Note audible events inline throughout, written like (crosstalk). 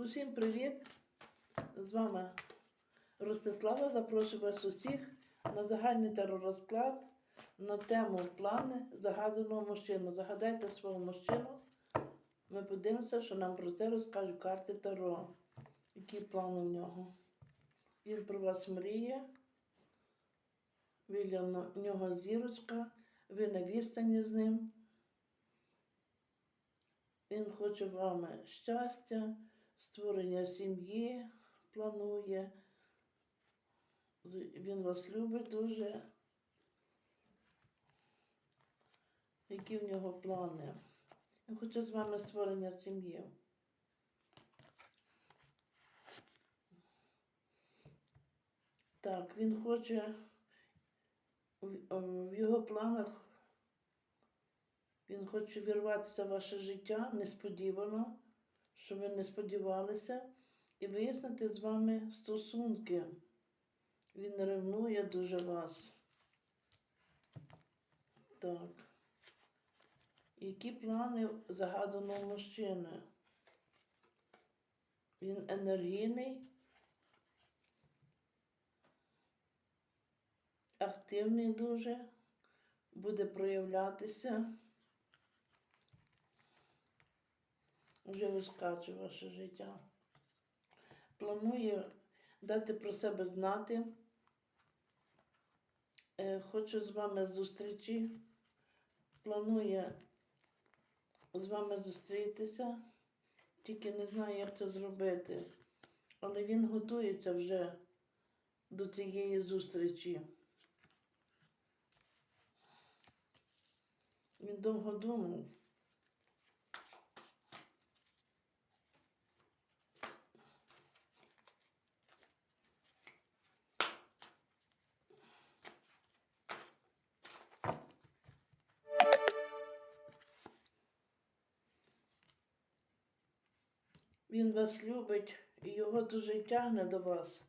Усім привіт! З вами Ростислава. Запрошую вас усіх на загальний теророзклад на тему плани загаданого мужчину. Загадайте свого мужчину. Ми подивимося, що нам про це розкажуть карти Таро. Які плани в нього? Він про вас мріє. Біля нього зірочка. Ви на відстані з ним. Він хоче вам щастя, створення сім'ї планує. Він вас любить дуже. Які в нього плани? Він хоче з вами створення сім'ї. Так, він хоче в, в його планах він хоче вірватися в ваше життя несподівано, що ви не сподівалися, і вияснити з вами стосунки. Він ревнує дуже вас. Так. Які плани загаданого мужчини? Він енергійний, активний дуже, буде проявлятися. Вже вискаче ваше життя. Планує дати про себе знати. Е, Хочу з вами зустрічі. Планує з вами зустрітися, тільки не знаю, як це зробити. Але він готується вже до цієї зустрічі. Він довго думав. Він вас любить і його дуже тягне до вас.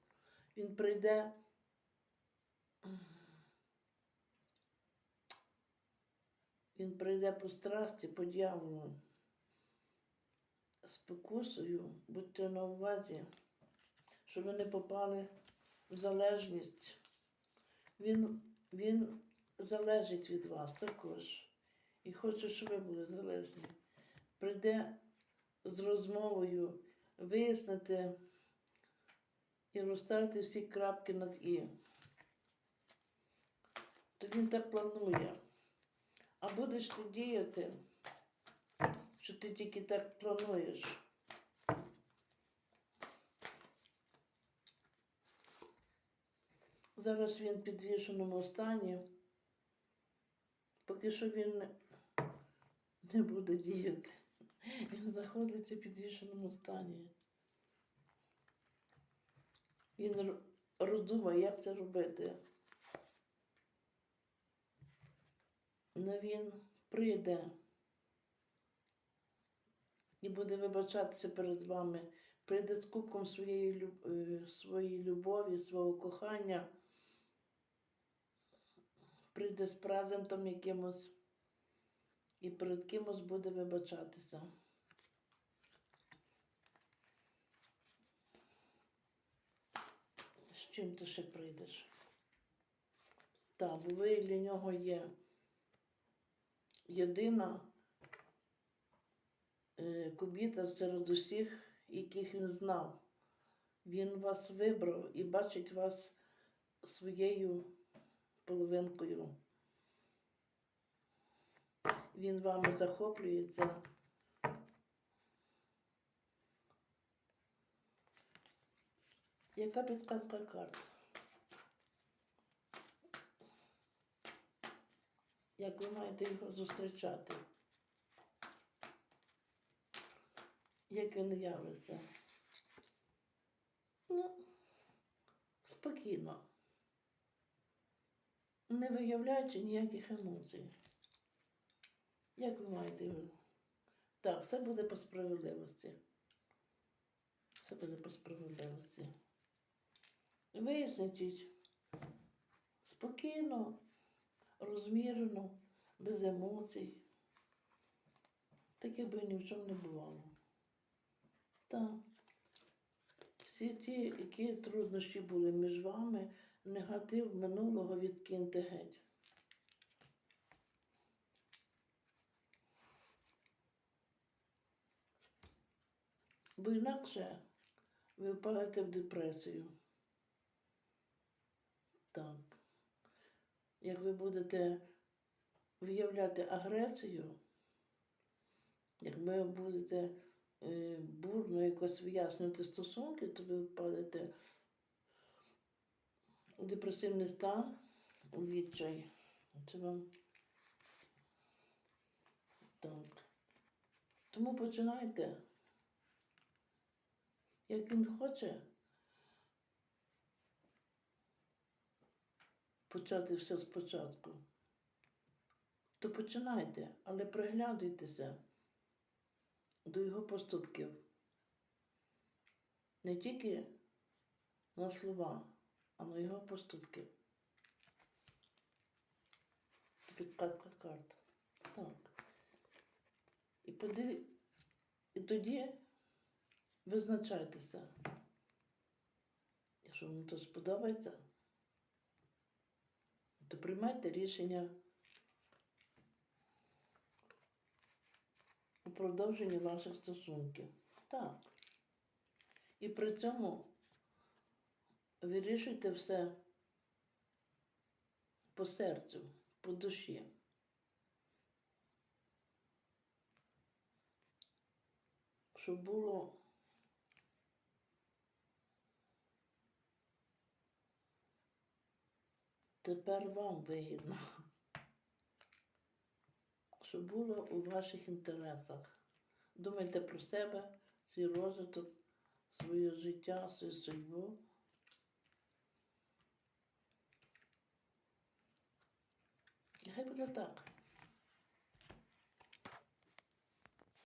Він прийде. Він прийде по страсті, по дьяволу. З покусою, будьте на увазі, щоб ви не попали в залежність. Він, він залежить від вас також. І хоче, щоб ви були залежні. Прийде з розмовою вияснити і розставити всі крапки над І. То він так планує. А будеш ти діяти, що ти тільки так плануєш. Зараз він в підвішеному стані. Поки що він не, буде діяти. Він (laughs) знаходиться в підвішеному стані. Він роздумає, як це робити. Но він прийде і буде вибачатися перед вами, прийде з кубком своєї, е, своєї любові, свого кохання, прийде з презентом якимось і перед кимось буде вибачатися. З чим ти ще прийдеш? Так, бо ви для нього є єдина е, кубіта серед усіх, яких він знав. Він вас вибрав і бачить вас своєю половинкою. Він вами захоплюється. Яка підказка карт? Як ви маєте його зустрічати? Як він явиться? Ну, спокійно. Не виявляючи ніяких емоцій. Як ви маєте? Так, все буде по справедливості. Все буде по справедливості. Виясніть спокійно, розмірено, без емоцій. Так якби ні в чому не бувало. Так. всі ті, які труднощі були між вами, негатив минулого відкиньте геть. Бо інакше ви впадете в депресію. Так. Як ви будете виявляти агресію, як ви будете е, бурно якось вияснювати стосунки, то ви впадете у депресивний стан, у відчай. Це вам так. Тому починайте. Як він хоче почати все спочатку, то починайте, але приглядуйтеся до його поступків. Не тільки на слова, а на його поступки. Це підказка карт. Так. І подиві... І тоді визначайтеся. Якщо вам то сподобається, то приймайте рішення у продовженні ваших стосунків. Так. І при цьому вирішуйте все по серцю, по душі. Щоб було тепер вам вигідно. Щоб було у ваших інтересах. Думайте про себе, свій розвиток, своє життя, свою судьбу. Нехай хай буде так.